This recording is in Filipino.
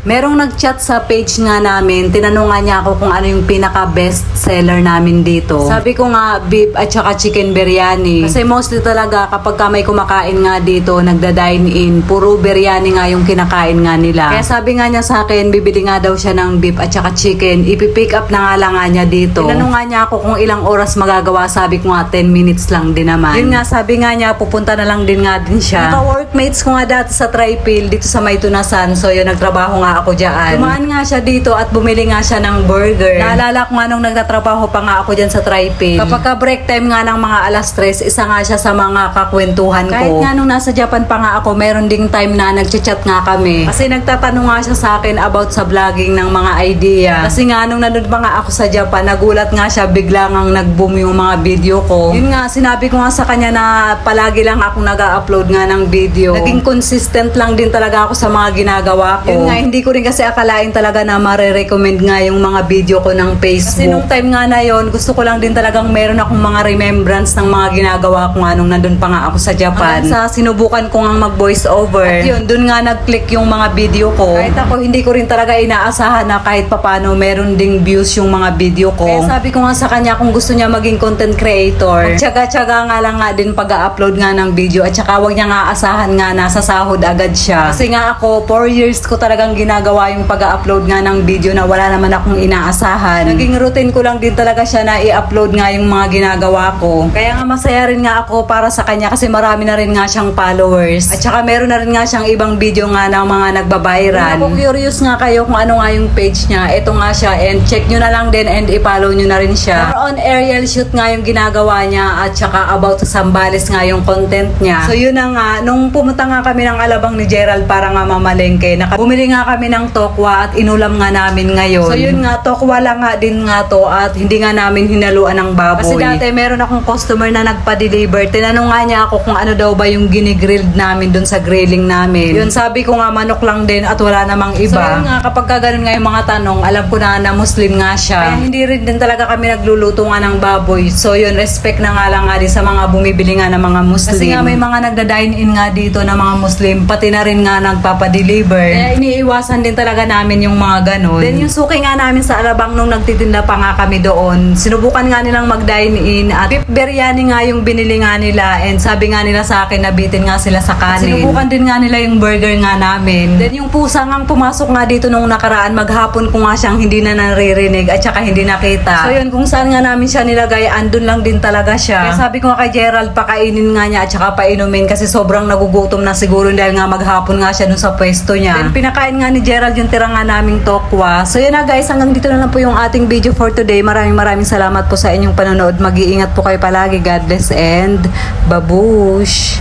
Merong nag-chat sa page nga namin, tinanong nga niya ako kung ano yung pinaka best seller namin dito. Sabi ko nga beef at saka chicken biryani. Kasi mostly talaga kapag ka may kumakain nga dito, nagda-dine in, puro biryani nga yung kinakain nga nila. Kaya sabi nga niya sa akin, bibili nga daw siya ng beef at saka chicken, ipipick up na nga lang nga niya dito. Tinanong nga niya ako kung ilang oras magagawa, sabi ko nga 10 minutes lang din naman. Yun nga, sabi nga niya, pupunta na lang din nga din siya. Naka-workmates ko nga dati sa Tripil dito sa May Tunasan, so yun, nagtrabaho nga ako dyan. Dumaan nga siya dito at bumili nga siya ng burger. Naalala ko nga nung nagtatrabaho pa nga ako dyan sa Tripil. Kapag ka break time nga ng mga alas 3, isa nga siya sa mga kakwentuhan ko. Kahit nga nung nasa Japan pa nga ako, meron ding time na nagchat-chat nga kami. Kasi nagtatanong nga siya sa akin about sa vlogging ng mga idea. Kasi nga nung nanood pa nga ako sa Japan, nagulat nga siya bigla ngang nag-boom yung mga video ko. Yun nga, sinabi ko nga sa kanya na palagi lang ako nag-upload nga ng video. Naging consistent lang din talaga ako sa mga ginagawa ko. Yun nga, hindi ko rin kasi akalain talaga na mare-recommend nga yung mga video ko ng Facebook. Kasi nung time nga na yon gusto ko lang din talagang meron akong mga remembrance ng mga ginagawa ko nga nung nandun pa nga ako sa Japan. Hanggang sa sinubukan ko nga mag-voice over. At yun, dun nga nag-click yung mga video ko. Kahit ako, hindi ko rin talaga inaasahan na kahit papano meron ding views yung mga video ko. Kaya sabi ko nga sa kanya kung gusto niya maging content creator, magtyaga-tyaga nga lang nga din pag-upload nga ng video at saka wag niya nga asahan nga nasa sahod agad siya. Kasi nga ako, 4 years ko talagang ginagawa yung pag-upload nga ng video na wala naman akong inaasahan. Naging routine ko lang din talaga siya na i-upload nga yung mga ginagawa ko. Kaya nga masaya rin nga ako para sa kanya kasi marami na rin nga siyang followers. At saka meron na rin nga siyang ibang video nga ng mga nagbabiral. Kung curious nga kayo kung ano nga yung page niya, ito nga siya and check nyo na lang din and i-follow nyo na rin siya. More on aerial shoot nga yung ginagawa niya at saka about sa Sambales nga yung content niya. So yun na nga, nung pumunta nga kami ng Alabang ni Gerald para nga mamalengke, bumili nga kami ng tokwa at inulam nga namin ngayon. So yun nga, tokwa lang nga din nga to at hindi nga namin hinaluan ng baboy. Kasi dati meron akong customer na nagpa-deliver. Tinanong nga niya ako kung ano daw ba yung ginigrilled namin dun sa grilling namin. Yun, sabi ko nga manok lang din at wala namang iba. So yun nga, kapag ka ganun nga yung mga tanong, alam ko na na Muslim nga siya. Kaya hindi rin din talaga kami nagluluto nga ng baboy. So yun, respect na nga lang nga din sa mga bumibili nga ng mga Muslim. Kasi nga may mga nagda-dine in nga dito na mga Muslim, pati na rin nga nagpapadeliver. Kaya iniiwasan din talaga namin yung mga ganun. Then yung suki nga namin sa Alabang nung nagtitinda pa nga kami doon, sinubukan nga nilang mag-dine in at beef biryani nga yung binili nga nila and sabi nga nila sa akin nabitin nga sila sa kanin. Sinubukan din nga nila yung burger nga namin. Then yung pusa nga pumasok nga dito nung nakaraan maghapon ko nga siyang hindi na naririnig at saka hindi nakita. So yun kung saan nga namin siya nilagay andun lang din talaga siya. Kaya sabi ko nga kay Gerald pakainin nga niya at saka painumin kasi sobrang nagugutom na siguro dahil nga maghapon nga siya dun sa pwesto niya. Then pinakain nga ni Gerald yung tira nga naming tokwa. So yun na guys, hanggang dito na lang po yung ating video for today. Maraming maraming salamat po sa inyong panonood. Mag-iingat po kayo palagi. God bless and babush!